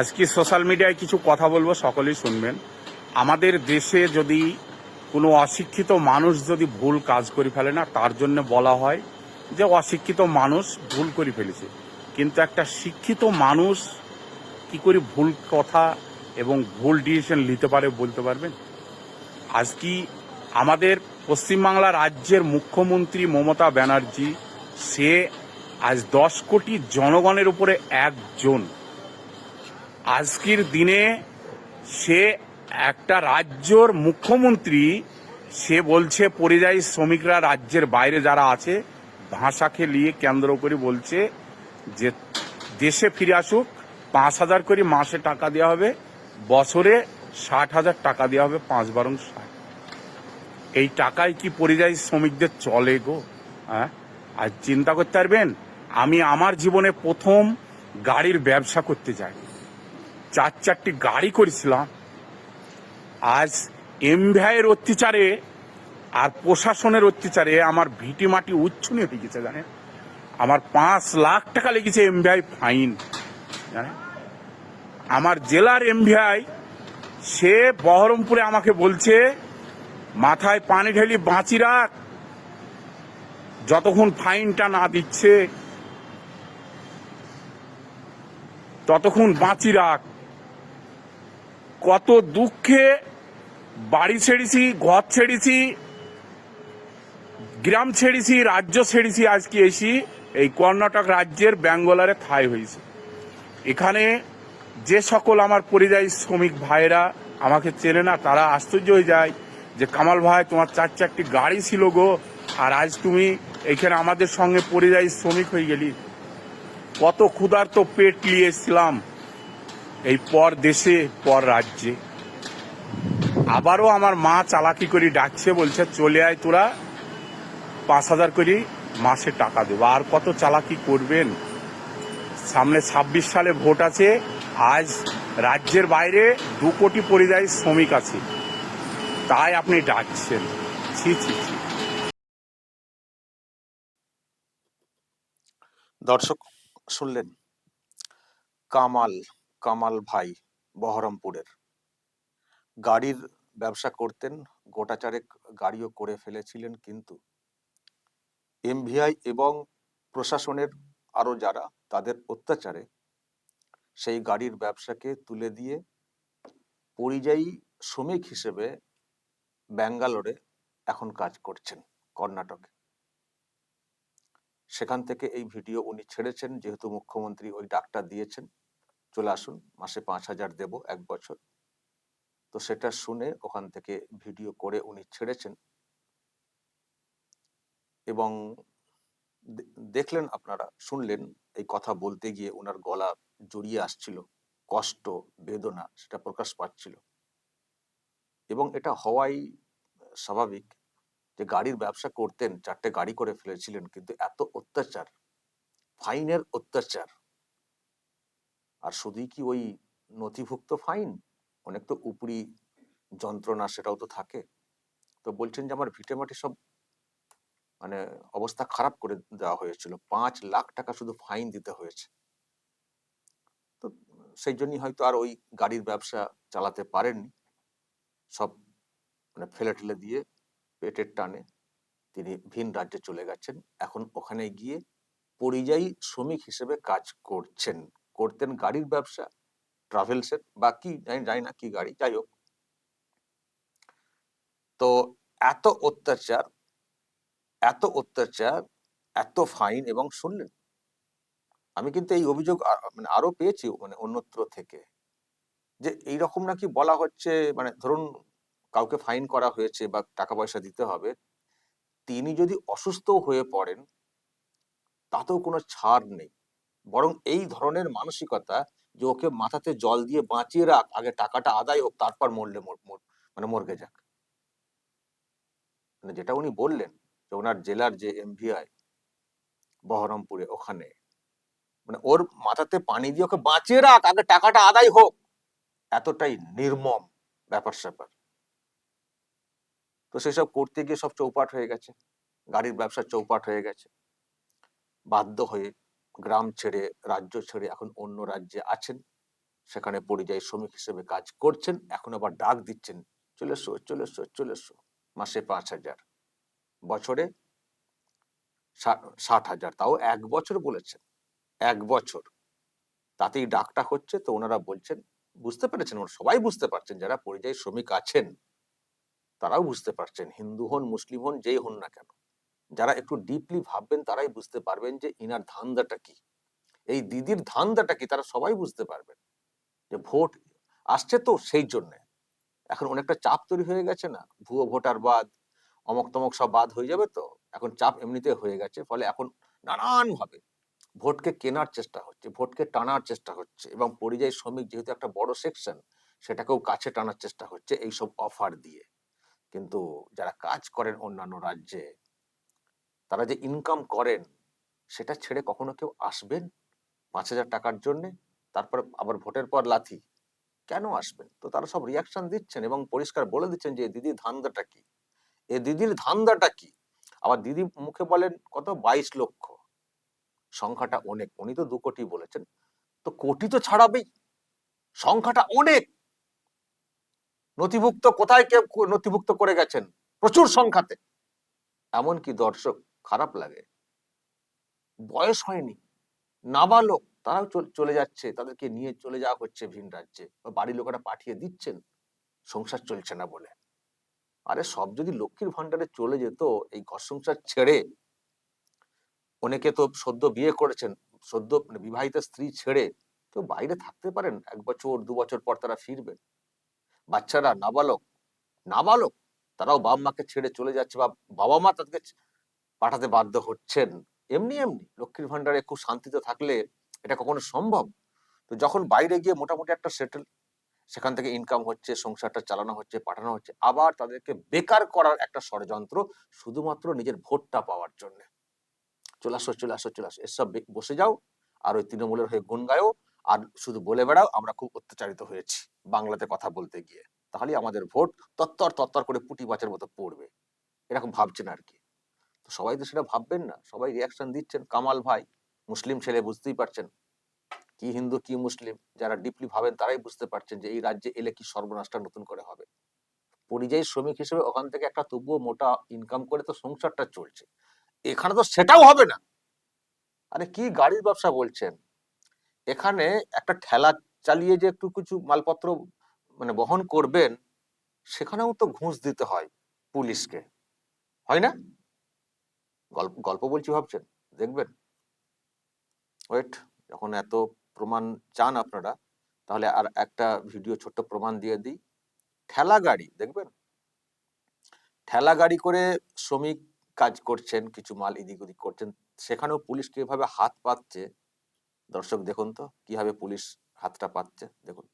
আজকে সোশ্যাল মিডিয়ায় কিছু কথা বলব, সকলেই শুনবেন। আমাদের দেশে যদি কোনো অশিক্ষিত মানুষ যদি ভুল কাজ করে ফেলে না, তার জন্য বলা হয় যে অশিক্ষিত মানুষ ভুল করে ফেলেছে। কিন্তু একটা শিক্ষিত মানুষ কি করে ভুল কথা এবং ভুল ডিসিশন নিতে পারে বলতে পারবেন? আজ কি আমাদের পশ্চিমবাংলা রাজ্যের মুখ্যমন্ত্রী মমতা ব্যানার্জি, সে আজ দশ কোটি জনগণের উপরে একজন। আজকের দিনে সে একটা রাজ্যর মুখ্যমন্ত্রী, সে বলছে পরিযায়ী শ্রমিকরা রাজ্যের বাইরে যারা আছে ভাষাকে নিয়ে কেন্দ্র করে বলছে যে দেশে ফিরে আসুক, পাঁচ হাজার করে মাসে টাকা দেওয়া হবে, বছরে ষাট হাজার টাকা দেওয়া হবে, পাঁচ বারং ষাট। এই টাকায় কি পরিযায়ী শ্রমিকদের চলে গো? হ্যাঁ? আর চিন্তা করতে পারবেন, আমি আমার জীবনে প্রথম গাড়ির ব্যবসা করতে যাই। চার চারটি গাড়ি করেছিলাম। আজ এমভিআইয়ের অত্যাচারে আর প্রশাসনের অত্যাচারে আমার ভিটি মাটি উচ্ছুনি হয়ে গেছে, জানেন? আমার পাঁচ লাখ টাকা লেগেছে এমভিআই ফাইন, জানেন? আমার জেলার এমভিআই, সে বহরমপুরে আমাকে বলছে, মাথায় পানি ঢেলি বাঁচি রাখ। যতক্ষণ ফাইনটা না দিচ্ছে, ততক্ষণ বাঁচি রাখ। কত দুঃখে বাড়ি ছেড়েছি, ঘর ছেড়েছি, গ্রাম ছেড়েছি, রাজ্য ছেড়েছি, আজকে এসি এই কর্ণাটক রাজ্যের ব্যাঙ্গলারে থাই হয়েছে। এখানে যে সকল আমার পরিযায়ী শ্রমিক ভাইরা আমাকে চেনে না, তারা আশ্চর্য হয়ে যায় যে, কামাল ভাই, তোমার চার চারটি গাড়ি ছিল গো, আর আজ তুমি এখানে আমাদের সঙ্গে পরিযায়ী শ্রমিক হয়ে গেলি। কত ক্ষুধার্ত পেট নিয়ে এসেছিলাম। এই পর দেশে, পর রাজ্যে। আবারও আমার মা চালাকি করে ডাকছে, বলছে, চলে আয় তোরা, পাঁচ হাজার করে মাসে টাকা দেবো। আর কত চালাকি করবেন? সামনে ছাব্বিশ সালে ভোট আছে, আজ রাজ্যের বাইরে দু কোটি পরিযায়ী শ্রমিক আছে। তাই আপনি ডাকছেন। ছি ছি দর্শক, শুনলেন কামাল। কামাল ভাই, বহরমপুরের। গাড়ির ব্যবসা করতেন গোটাচারেক গাড়িও করে ফেলেছিলেন কিন্তু। এমভিআই এবং প্রশাসনের আরও যারা, তাদের অত্যাচারে সেই গাড়ির ব্যবসাকে তুলে দিয়ে পরিযায়ী শ্রমিক হিসেবে ব্যাঙ্গালোরে এখন কাজ করছেন কর্ণাটকে। সেখান থেকে এই ভিডিও উনি ছেড়েছেন, যেহেতু মুখ্যমন্ত্রী ওই ডাকটা দিয়েছেন। চলে আসুন, মাসে পাঁচ হাজার দেব এক বছর। তো সেটা শুনে ওখান থেকে ভিডিও করে উনি ছেড়েছেন। এবং দেখলেন আপনারা, শুনলেন এই কথা বলতে গিয়ে ওনার গলা জড়িয়ে আসছিল। কষ্ট, বেদনা সেটা প্রকাশ পাচ্ছিল। এবং এটা হওয়াই স্বাভাবিক যে গাড়ির ব্যবসা করতেন, চারটে গাড়ি করে ফেলেছিলেন, কিন্তু এত অত্যাচার, ফাইনের অত্যাচার। আর শুধুই কি ওই নথিভুক্ত ফাইন? অনেক তো উপরি যন্ত্রণা সেটাও তো থাকে। তো বলছেন যে আমার ভিটেমাটি সব মানে অবস্থা খারাপ করে দেওয়া হয়েছিল। পাঁচ লাখ টাকা শুধু ফাইন দিতে হয়েছে। তো সেই জন্যই হয়তো আর ওই গাড়ির ব্যবসা চালাতে পারেননি। সব মানে ফেলে ঠেলে দিয়ে পেটের টানে তিনি ভিন রাজ্যে চলে গেছেন। এখন ওখানে গিয়ে পরিযায়ী শ্রমিক হিসেবে কাজ করছেন। করতেন গাড়ির ব্যবসা ট্রাভেলসের বা কি, জানি না কি গাড়ি, যাই হোক। তো এত অত্যাচার এত অত্যাচার, এত ফাইন এবং শুনলেন? আমি কিন্তু এই অভিযোগ মানে আরও পেয়েছি মানে অন্যত্র থেকে। যে এইরকম নাকি বলা হচ্ছে মানে ধরুন কাউকে ফাইন করা হয়েছে বা টাকা পয়সা দিতে হবে, তিনি যদি অসুস্থ হয়ে পড়েন, তাতেও কোনো ছাড় নেই। বরং এই ধরনের মানসিকতা যে ওকে মাথাতে জল দিয়ে বাঁচিয়ে রাখ, আগে টাকাটা আদায় হোক, তারপর মরলে মর- মর- মানে মরগে যাক। মানে যেটা উনি বললেন যে ওনার জেলার যে এমভিআই বহরমপুরে ওখানে মানে ওর মাথাতে পানি দিয়ে ওকে বাঁচিয়ে রাখ, আগে টাকাটা আদায় হোক। এতটাই নির্মম ব্যাপার স্যাপার। তো সেসব করতে গিয়ে সব চৌপাট হয়ে গেছে, গাড়ির ব্যবসা চৌপাট হয়ে গেছে। বাধ্য হয়ে গ্রাম ছেড়ে রাজ্য ছেড়ে এখন অন্য রাজ্যে আছেন। সেখানে পরিযায়ী শ্রমিক হিসেবে কাজ করছেন। এখন আবার ডাক দিচ্ছেন, চলে এসো, চলে মাসে পাঁচ হাজার। বছরে ষাট হাজার। তাও এক বছর বলেছেন, এক বছর। তাতেই ডাকটা হচ্ছে তো ওনারা বলছেন, বুঝতে পেরেছেন ওরা সবাই বুঝতে পারছেন, যারা পরিযায়ী শ্রমিক আছেন, তারাও বুঝতে পারছেন। হিন্দু হন, মুসলিম হন, যেই হন না কেন। যারা একটু ডিপলি ভাববেন তারাই বুঝতে পারবেন যে ইনার ধান্দাটা কি। এই দিদির ধান্দাটা কি তারা সবাই বুঝতে পারবেন। যে ভোট আসছে তো সেই জন্য। এখন অনেকটা চাপ তৈরি হয়ে গেছে না? ভুয়ো ভোটার বাদ, অমক তমক সব বাদ হয়ে যাবে তো? এখন চাপ এমনিতে হয়ে গেছে, ফলে এখন নানান ভাবে ভোটকে কেনার চেষ্টা হচ্ছে, ভোটকে টানার চেষ্টা হচ্ছে এবং পরিযায়ী শ্রমিক যেহেতু একটা বড় সেকশন সেটাকেও কাছে টানার চেষ্টা হচ্ছে এইসব অফার দিয়ে। কিন্তু যারা কাজ করেন অন্যান্য রাজ্যে তারা যে ইনকাম করেন, সেটা ছেড়ে কখনো কেউ আসবেন? পাঁচ হাজার টাকার জন্যে, তারপর আবার ভোটের পর লাথি। কেন আসবেন? তো তারা সব রিয়াকশন দিচ্ছেন এবং পরিষ্কার বলে দিচ্ছেন যে দিদির ধান্দাটা কি? এ দিদির ধান্দাটা কি? আবার দিদি মুখে বলেন, কত? বাইশ লক্ষ। সংখ্যাটা অনেক। উনি তো দু কোটি বলেছেন। তো কোটি তো ছাড়াবেই। সংখ্যাটা অনেক। নথিভুক্ত কোথায় কো- নথিভুক্ত করে গেছেন? প্রচুর সংখ্যাতে। এমনকি দর্শক খারাপ লাগে। বয়স হয়নি। নাবালক, তারাও চলে যাচ্ছে। তাদেরকে নিয়ে চলে যাওয়া হচ্ছে ভিন রাজ্যে। বাড়ির লোকেরা পাঠিয়ে দিচ্ছেন। সংসার চলছে না বলে। আরে সব যদি লক্ষ্মীর ভান্ডারে চলে যেত, এই ঘর সংসার ছেড়ে অনেকে তো সদ্য বিয়ে করেছেন, সদ্য মানে বিবাহিত স্ত্রী ছেড়ে কেউ বাইরে থাকতে পারেন? এক বছর, দু বছর পর তারা ফিরবেন বাচ্চারা নাবালক নাবালক, তারাও বাবা মাকে ছেড়ে চলে যাচ্ছে বা বাবা মা তাদেরকে পাঠাতে বাধ্য হচ্ছেন। এমনি এমনি লক্ষ্মীর ভান্ডারে খুব শান্তিতে থাকলে এটা কখনো সম্ভব? তো যখন বাইরে গিয়ে মোটামুটি একটা সেটেল সেখান থেকে ইনকাম হচ্ছে, সংসারটা চালানো হচ্ছে, পাঠানো হচ্ছে, আবার তাদেরকে বেকার করার একটা ষড়যন্ত্র শুধুমাত্র নিজের ভোটটা পাওয়ার জন্য। চলে আসো চলে আসো চলে আসো, এসব বসে যাও, আর ওই তৃণমূলের হয়ে গুণ গায়ও আর শুধু বলে বেড়াও, আমরা খুব অত্যাচারিত হয়েছি বাংলাতে কথা বলতে গিয়ে। তাহলে আমাদের ভোট তত্তর তত্তর করে পুটি বাচের মতো পড়বে। এরকম ভাবছেন আর কি। তো সবাই তো সেটা ভাববেন না। সবাই রিয়াকশন দিচ্ছেন, কামাল ভাই, মুসলিম ছেলে বুঝতেই পারছেন। কি হিন্দু, কি মুসলিম, যারা ডিপলি ভাবেন তারাই বুঝতে পারছেন যে এই রাজ্যে এলে কি সর্বনাশটা নতুন করে হবে। পরিযায়ী শ্রমিক হিসেবে ওখান থেকে একটা তবুও মোটা ইনকাম করে তো সংসারটা চলছে। এখানে তো সেটাও হবে না। আরে কি গাড়ির ব্যবসা বলছেন? এখানে একটা ঠেলা চালিয়ে যে একটু কিছু মালপত্র মানে বহন করবেন, সেখানেও তো ঘুষ দিতে হয় পুলিশকে। হয় না? গল্প গল্প বলছি ভাবছেন? দেখবেন? ওয়েট যখন এত প্রমাণ চান আপনারা, তাহলে আর একটা ভিডিও ছোট্ট প্রমাণ দিয়ে দিই। ঠেলা গাড়ি, দেখবেন? ঠেলা গাড়ি করে শ্রমিক কাজ করছেন, কিছু মাল এদিক ওদিক করছেন, সেখানেও পুলিশ কীভাবে হাত পাচ্ছে দর্শক দেখুন তো, কীভাবে পুলিশ হাতটা পাচ্ছে দেখুন।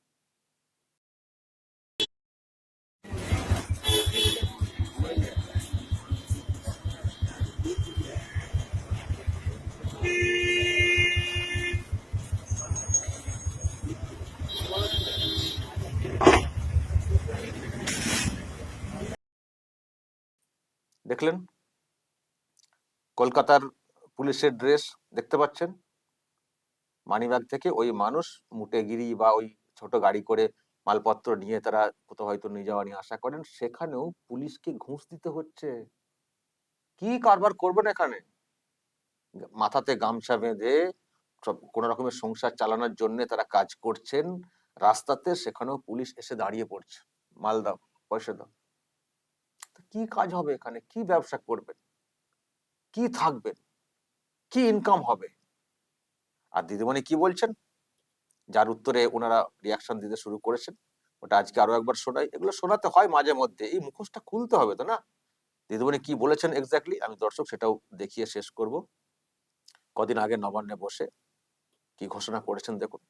দেখলেন? কলকাতার পুলিশের ড্রেস দেখতে পাচ্ছেন? মানিব্যাগ থেকে ওই মানুষ মুটেগিরি বা ওই ছোট গাড়ি করে মালপত্র নিয়ে তারা কোথাও হয়তো নিয়ে যাওয়া নিয়ে আশা করেন, সেখানেও পুলিশকে ঘুষ দিতে হচ্ছে। কি কারবার করবেন এখানে? মাথাতে গামছা বেঁধে কোন রকমের সংসার চালানোর জন্য তারা কাজ করছেন। রাস্তাতে সেখানেও পুলিশ এসে দাঁড়িয়ে পড়ছে। মাল দাও, পয়সা দাও। কি কাজ হবে এখানে? কি ব্যবসা করবেন? কি থাকবেন? কি ইনকাম হবে? আর দিদিমণি কি বলছেন? যার উত্তরে ওনারা রিয়াকশন দিতে শুরু করেছেন, ওটা আজকে আরও একবার শোনাই। এগুলো শোনাতে হয় মাঝে মধ্যে। এই মুখোশটা খুলতে হবে তো না? দিদিমণি কি বলেছেন এক্স্যাক্টলি আমি দর্শক সেটাও দেখিয়ে শেষ করব। কদিন আগে নবান্নে বসে কি ঘোষণা করেছেন দেখুন।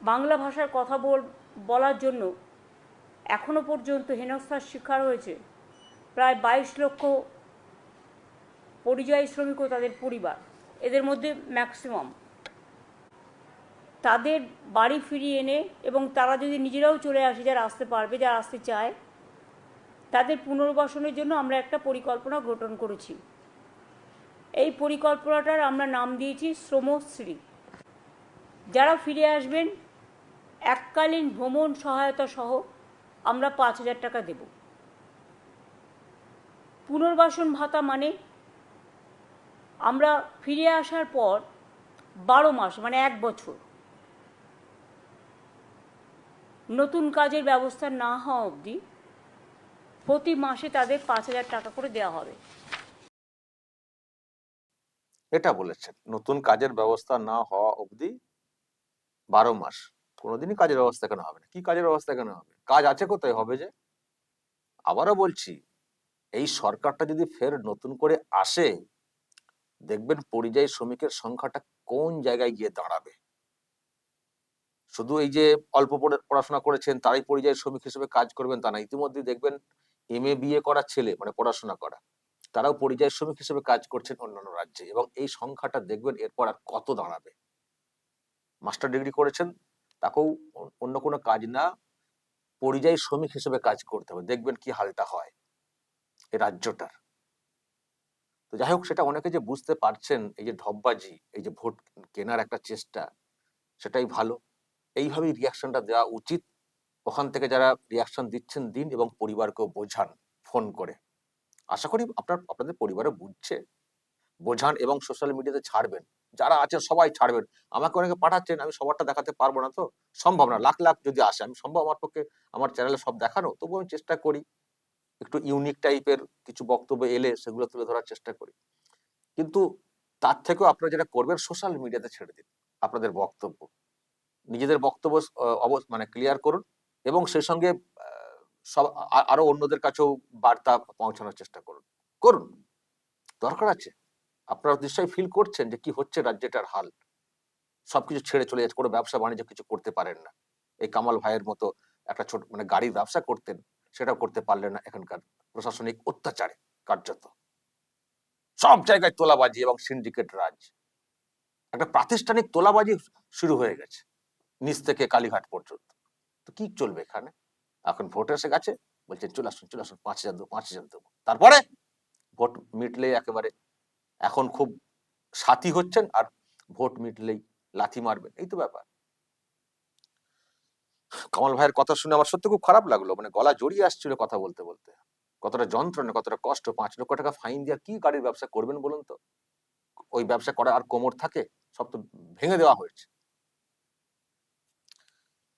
বাংলা ভাষার কথা বল, বলার জন্য এখনও পর্যন্ত হেনস্থার শিকার হয়েছে। প্রায় বাইশ লক্ষ পরিযায়ী শ্রমিক ও তাদের পরিবার। এদের মধ্যে ম্যাক্সিমাম তাদের বাড়ি ফিরিয়ে এনে এবং তারা যদি নিজেরাও চলে আসে, যারা আসতে পারবে, যারা আসতে চায়, তাদের পুনর্বাসনের জন্য আমরা একটা পরিকল্পনা গঠন করেছি। এই পরিকল্পনাটার আমরা নাম দিয়েছি শ্রমশ্রী যারা ফিরে আসবেন, এককালীন ভ্রমণ সহায়তা সহ আমরা পাঁচ হাজার টাকা দেব। পুনর্বাসন ভাতা মানে আমরা ফিরে আসার পর বারো মাস মানে এক বছর, নতুন কাজের ব্যবস্থা না হওয়া অবধি প্রতি মাসে তাদের পাঁচ হাজার টাকা করে দেওয়া হবে। এটা বলেছেন, নতুন কাজের ব্যবস্থা না হওয়া অবধি বারো মাস, কোনোদিনই কাজের ব্যবস্থা কেন হবে না? কি কাজের ব্যবস্থা কেন হবে? কাজ আছে কোথায়? হবে যে। আবারও বলছি, এই সরকারটা যদি ফের নতুন করে আসে, দেখবেন পরিযায়ী শ্রমিকের সংখ্যাটা কোন জায়গায় গিয়ে দাঁড়াবে? শুধু এই যে অল্প পড়াশোনা করেছেন, তারাই পরিযায়ী শ্রমিক হিসেবে কাজ করবেন তা না ইতিমধ্যে দেখবেন এম এ বিএ করা ছেলে মানে পড়াশোনা করা, তারাও পরিযায়ী শ্রমিক হিসেবে কাজ করছেন অন্যান্য রাজ্যে এবং এই সংখ্যাটা দেখবেন এরপর আর কত দাঁড়াবে? মাস্টার ডিগ্রি করেছেন, তাকেও অন্য কোনো কাজ না পরিযায়ী শ্রমিক হিসেবে কাজ করতে হবে। দেখবেন কি হালটা হয় এই রাজ্যটার। তো যাই হোক, সেটা অনেকে যে বুঝতে পারছেন, এই যে ঢপবাজি এই যে ভোট কেনার একটা চেষ্টা, সেটাই ভালো। এইভাবেই রিয়াকশনটা দেওয়া উচিত। ওখান থেকে যারা রিয়াকশন দিচ্ছেন, দিন এবং পরিবারকেও বোঝান ফোন করে। আশা করি আপনার, আপনাদের পরিবারে বুঝছে। বোঝান এবং সোশ্যাল মিডিয়াতে ছাড়বেন। যারা আছে সবাই ছাড়বেন। আমাকে অনেকে পাঠাচ্ছেন, আমি সবারটা দেখাতে পারব না তো? সম্ভব না, লাখ লাখ যদি আসে, আমি সম্ভব আমার পক্ষে আমার চ্যানেলে সব দেখানো তবু আমি চেষ্টা করি। একটু ইউনিক টাইপের কিছু বক্তব্য এলে সেগুলো তুলে ধরার চেষ্টা করি। কিন্তু তার থেকেও আপনারা যেটা করবেন সোশ্যাল মিডিয়াতে ছেড়ে দিন আপনাদের বক্তব্য। নিজেদের বক্তব্য অবশ্য মানে ক্লিয়ার করুন এবং সেই সঙ্গে সব আরও অন্যদের কাছেও বার্তা পৌঁছানোর চেষ্টা করুন। করুন। দরকার আছে। আপনারা নিশ্চয়ই ফিল করছেন যে কি হচ্ছে রাজ্যটার হাল। সবকিছু ছেড়ে চলে যাচ্ছে, কোনো ব্যবসা বাণিজ্য কিছু করতে পারেন না। এই কামাল ভাইয়ের মতো একটা ছোট মানে গাড়ির ব্যবসা করতেন, সেটাও করতে পারলেন না এখানকার প্রশাসনিক অত্যাচারে কার্যত। সব জায়গায় তোলাবাজি এবং সিন্ডিকেট রাজ। একটা প্রাতিষ্ঠানিক তোলাবাজি শুরু হয়ে গেছে, নিচ থেকে কালীঘাট পর্যন্ত। তো কি চলবে এখানে? এখন ভোট এসে গেছে বলছেন চলে আসুন চলে আসুন, পাঁচ হাজার দেবো, পাঁচ হাজার দেবো। তারপরে ভোট মিটলে একেবারে এখন খুব সাথী হচ্ছেন আর ভোট মিটলেই লাথি মারবেন, এই তো ব্যাপার। কামাল ভাইয়ের কথা শুনে আমার সত্যি খুব খারাপ লাগল মানে গলা জড়িয়ে আসছিল কথা বলতে বলতে। কতটা যন্ত্রণা, কতটা কষ্ট, পাঁচ লক্ষ টাকা ফাইন দিয়ে কি গাড়ির ব্যবসা করবেন বলুন তো? ওই ব্যবসা করা আর কোমর থাকে, সব তো ভেঙে দেওয়া হয়েছে।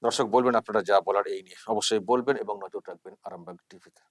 দর্শক, বলবেন আপনারা যা বলার এই নিয়ে। অবশ্যই বলবেন এবং নজর রাখবেন আরামবাগ টিভিতে।